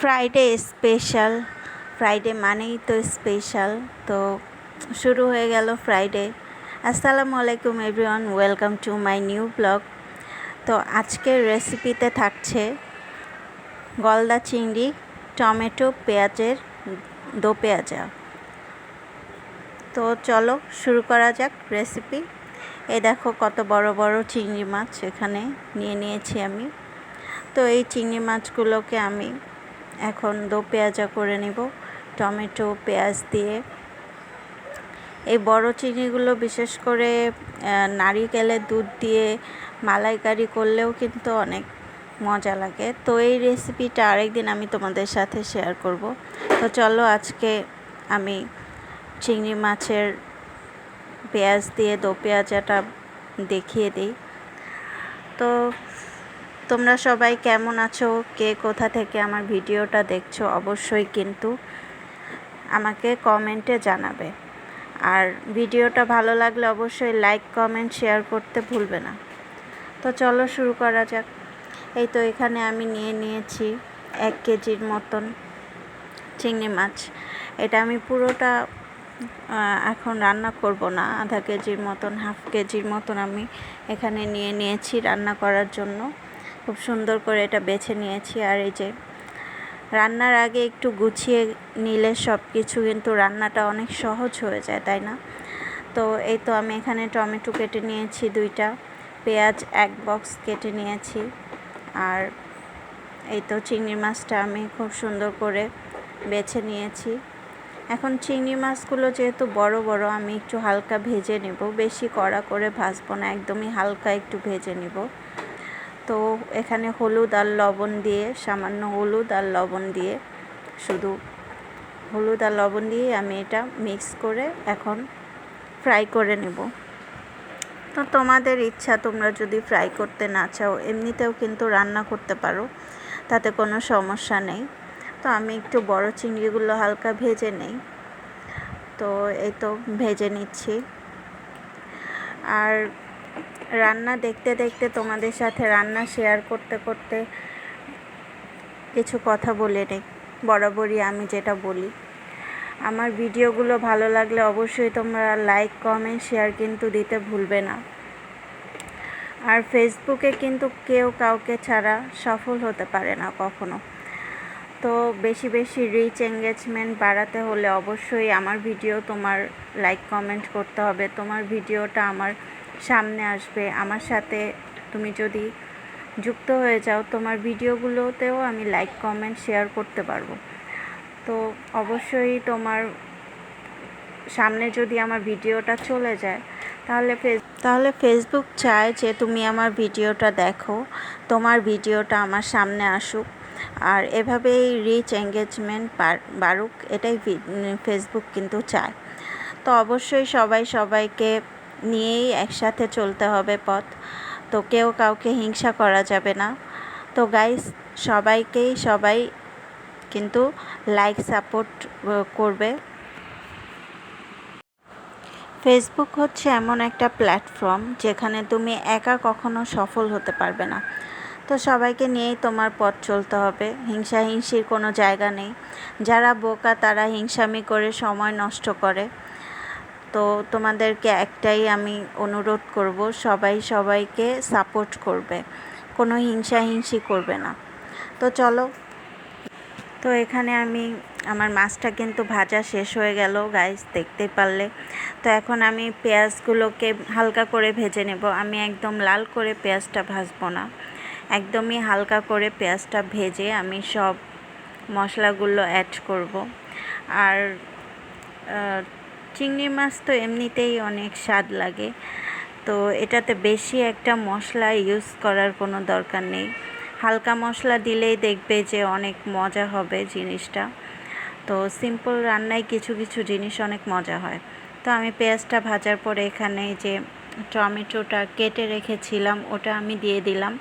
Friday special Friday মানেই তো special তো শুরু হয়ে গেল ফ্রাইডে আসসালামু আলাইকুম everyone welcome to my new blog তো আজকের রেসিপিতে থাকছে গলদা চিংড়ি, টমেটো, পেঁয়াজের দো পেঁয়াজা। তো চলো শুরু করা যাক রেসিপি এ দেখো কত বড় বড় চিংড়ি মাছ এখানে নিয়ে নিয়েছি আমি। তো এই চিংড়ি মাছগুলোকে আমি এখন দো পেঁয়াজা করে নিব। টমেটো, পেঁয়াজ দিয়ে। এই বড় চিংড়িগুলো বিশেষ করে নারিকেলের দুধ দিয়ে মালাইকারি করলেও কিন্তু অনেক মজা লাগে। তো এই রেসিপিটা আরেকদিন আমি তোমাদের সাথে শেয়ার করব। তো চলো আজকে আমি চিংড়ি মাছের পেঁয়াজ দিয়ে দো পেঁয়াজাটা দেখিয়ে দিই। তো তোমরা সবাই কেমন আছো? কে কোথা থেকে আমার ভিডিওটা দেখছ? অবশ্যই কিন্তু আমাকে কমেন্টে জানাবে। আর ভিডিওটা ভালো লাগলে অবশ্যই লাইক, কমেন্ট, শেয়ার করতে ভুলবে না। তো চলো শুরু করা যাক। এই তো এখানে আমি নিয়ে নিয়েছি এক কেজির মতন চিংড়ি মাছ। এটা আমি পুরোটা এখন রান্না করব না। আধা কেজির মতন, হাফ কেজির মতন আমি এখানে নিয়ে নিয়েছি রান্না করার জন্য। খুব সুন্দর করে এটা বেছে নিয়েছি আর এই যে রান্নার আগে একটু গুছিয়ে নিলে সব কিছু কিন্তু রান্নাটা অনেক সহজ হয়ে যায়, তাই না? তো এই তো আমি এখানে টমেটো কেটে নিয়েছি দুইটা, পেঁয়াজ এক বক্স কেটে নিয়েছি আর এই তো চিংড়ি মাছটা আমি খুব সুন্দর করে বেছে নিয়েছি। এখন চিংড়ি মাছগুলো যেহেতু বড় বড় আমি একটু হালকা ভেজে নেব, বেশি কড়া করে ভাজবো না, একদমই হালকা একটু ভেজে নেব। তো এখানে হলুদ আর লবণ দিয়ে, সামান্য হলুদ আর লবণ দিয়ে, শুধু হলুদ আর লবণ দিয়ে আমি এটা মিক্স করে এখন ফ্রাই করে নেব। তো তোমাদের ইচ্ছা, তোমরা যদি ফ্রাই করতে না চাও, এমনিতেও কিন্তু রান্না করতে পারো, তাতে কোনো সমস্যা নেই। তো আমি একটু বড় চিংড়িগুলো হালকা ভেজে নেই। তো এই তো ভেজে নিচ্ছি। আর রান্না দেখতে দেখতে তোমাদের সাথে রান্না শেয়ার করতে করতে কিছু কথা বলে নেই। বরাবরই আমি যেটা বলি। আমার ভিডিওগুলো ভালো লাগলে অবশ্যই তোমরা লাইক কমেন্ট শেয়ার কিন্তু দিতে ভুলবে না। আর ফেসবুকে কিন্তু কেউ কাউকে ছাড়া সফল হতে পারে না কখনো। তো বেশি বেশি রিচ এঙ্গেজমেন্ট বাড়াতে হলে অবশ্যই আমার ভিডিও তোমার লাইক কমেন্ট করতে হবে। তোমার ভিডিওটা আমার সামনে আসবে। আমার সাথে তুমি যদি যুক্ত হয়ে যাও, তোমার ভিডিওগুলোতেও আমি লাইক কমেন্ট শেয়ার করতে পারব। তো অবশ্যই তোমার সামনে যদি আমার ভিডিওটা চলে যায়, তাহলে ফেস তাহলে ফেসবুক চায় যে তুমি আমার ভিডিওটা দেখো, তোমার ভিডিওটা আমার সামনে আসুক। আর এভাবেই রিচ এঙ্গেজমেন্ট বাড়ুক, এটাই ফেসবুক কিন্তু চায়। তো অবশ্যই সবাই সবাইকে নিয়েই একসাথে চলতে হবে পথ। তো কেউ কাউকে হিংসা করা যাবে না। তো গাইস সবাইকেই সবাই কিন্তু লাইক সাপোর্ট করবে। ফেসবুক হচ্ছে এমন একটা প্ল্যাটফর্ম যেখানে তুমি একা কখনো সফল হতে পারবে না। তো সবাইকে নিয়েই তোমার পথ চলতে হবে। হিংসা হিংসির কোনো জায়গা নেই। যারা বোকা তারা হিংসামি করে সময় নষ্ট করে। তো তোমাদেরকে একটাই আমি অনুরোধ করব, সবাই সবাইকে সাপোর্ট করবে, কোনো হিংসা হিংসি করবে না। তো চলো। তো এখানে আমি, আমার মাছটা কিন্তু ভাজা শেষ হয়ে গেল গাইস দেখতে পারলে। তো এখন আমি পেঁয়াজগুলোকে হালকা করে ভেজে নেব। আমি একদম লাল করে পেঁয়াজটা ভাজবো না। একদমই হালকা করে পেঁয়াজটা ভেজে আমি সব মশলাগুলো অ্যাড করব। আর চিংড়ি মাছ তো এমনিতেই অনেক স্বাদ লাগে। তো এটাতে বেশি একটা মশলা ইউজ করার কোনো দরকার নেই। হালকা মশলা দিলেই দেখবে যে অনেক মজা হবে জিনিসটা। তো সিম্পল রান্নায় কিছু কিছু জিনিস অনেক মজা হয়। তো আমি পেঁয়াজটা ভাজার পরে এখানে যে টমেটোটা কেটে রেখেছিলাম, ওটা আমি দিয়ে দিলাম।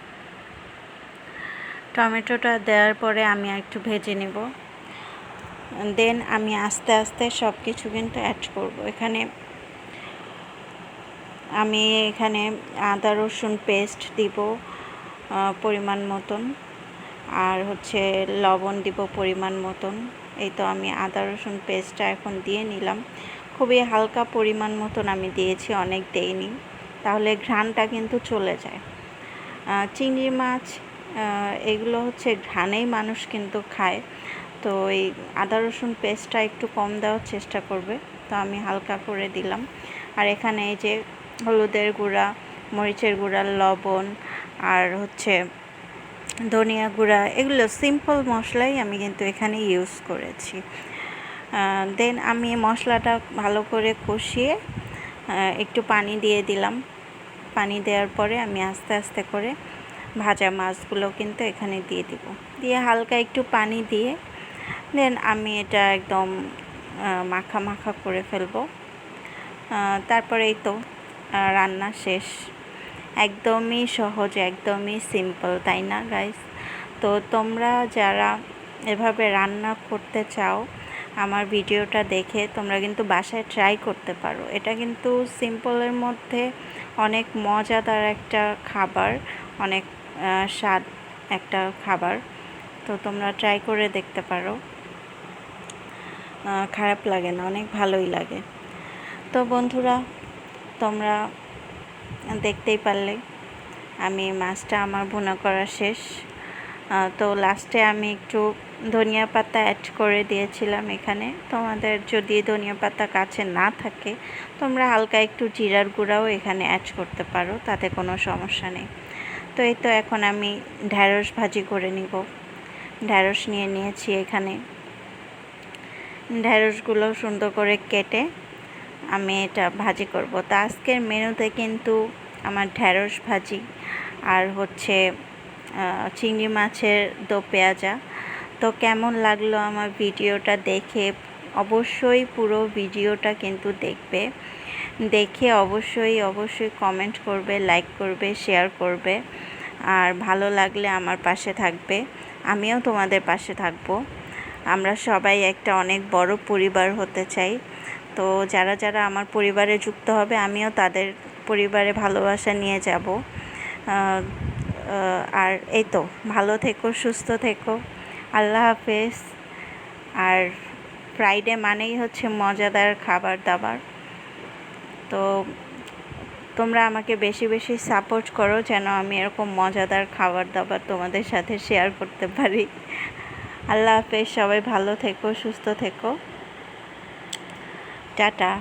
টমেটোটা দেওয়ার পরে আমি একটু ভেজে নেব। দেন আমি আস্তে আস্তে সব কিছু কিন্তু অ্যাড করব। এখানে আমি এখানে আদা, রসুন পেস্ট দিব পরিমাণ মতন। আর হচ্ছে লবণ দিব পরিমাণ মতন। এই তো আমি আদা, রসুন পেস্টটা এখন দিয়ে নিলাম। খুবই হালকা পরিমাণ মতন আমি দিয়েছি, অনেক দেইনি। তাহলে ঘ্রাণটা কিন্তু চলে যায়। চিংড়ি মাছ এগুলো হচ্ছে ঘ্রাণেই মানুষ কিন্তু খায়। তো এই আদা রসুন পেস্টটা একটু কম দেওয়ার চেষ্টা করবে। তো আমি হালকা করে দিলাম। আর এখানে এই যে হলুদের গুঁড়া, মরিচের গুঁড়া, লবণ আর হচ্ছে ধনিয়া গুঁড়া, এগুলো সিম্পল মশলাই আমি কিন্তু এখানে ইউজ করেছি। দেন আমি মশলাটা ভালো করে কষিয়ে একটু পানি দিয়ে দিলাম। পানি দেওয়ার পরে আমি আস্তে আস্তে করে ভাজা মাছগুলো কিন্তু এখানে দিয়ে দিব। দিয়ে হালকা একটু পানি দিয়ে দেন আমি এটা একদম মাখা মাখা করে ফেলব। তারপরে এই তো রান্না শেষ। একদমই সহজ, একদমই সিম্পল তাই না গাইস তো তোমরা যারা এভাবে রান্না করতে চাও, আমার ভিডিওটা দেখে তোমরা কিন্তু বাসায় ট্রাই করতে পারো। এটা কিন্তু সিম্পলের মধ্যে অনেক মজাদার একটা খাবার, অনেক স্বাদ একটা খাবার। তো তোমরা ট্রাই করে দেখতে পারো। খারাপ লাগে না, অনেক ভালোই লাগে। তো বন্ধুরা, তোমরা দেখতেই পারলে, আমি মাছটা আমার ভুনা করা শেষ। তো লাস্টে আমি একটু ধনিয়া পাতা অ্যাড করে দিয়েছিলাম এখানে। তোমাদের যদি ধনিয়া পাতা কাছে না থাকে, তোমরা হালকা একটু জিরার গুঁড়াও এখানে অ্যাড করতে পারো, তাতে কোনো সমস্যা নেই। তো এই তো এখন আমি ঢ্যাঁড়স ভাজি করে নিব। ঢ্যাঁড়স নিয়ে নিয়েছি এখানে। ঢ্যাঁড়সগুলো সুন্দর করে কেটে আমি এটা ভাজি করব। তো আজকের মেনুতে কিন্তু আমার ঢ্যাঁড়স ভাজি আর হচ্ছে চিংড়ি মাছের দো পেঁয়াজা। তো কেমন লাগল আমার ভিডিওটা দেখে অবশ্যই পুরো ভিডিওটা কিন্তু দেখবে। দেখে অবশ্যই অবশ্যই কমেন্ট করবে লাইক করবে শেয়ার করবে। আর ভালো লাগলে আমার পাশে থাকবে। আমিও তোমাদের পাশে থাকব। আমরা সবাই একটা অনেক বড় পরিবার হতে চাই। তো যারা যারা আমার পরিবারে যুক্ত হবে, আমিও তাদের পরিবারে ভালোবাসা নিয়ে যাব। আর এই তো, ভালো থেকো, সুস্থ থেকো। আল্লাহ হাফেজ। আর ফ্রাইডে মানেই হচ্ছে মজাদার খাবার দাবার। তো তোমরা আমাকে বেশি বেশি সাপোর্ট করো যেন আমি এরকম মজাদার খাবার দাবার তোমাদের সাথে শেয়ার করতে পারি। আল্লাহ হাফেজ সবাই ভালো থেকো সুস্থ থেকো। টাটা।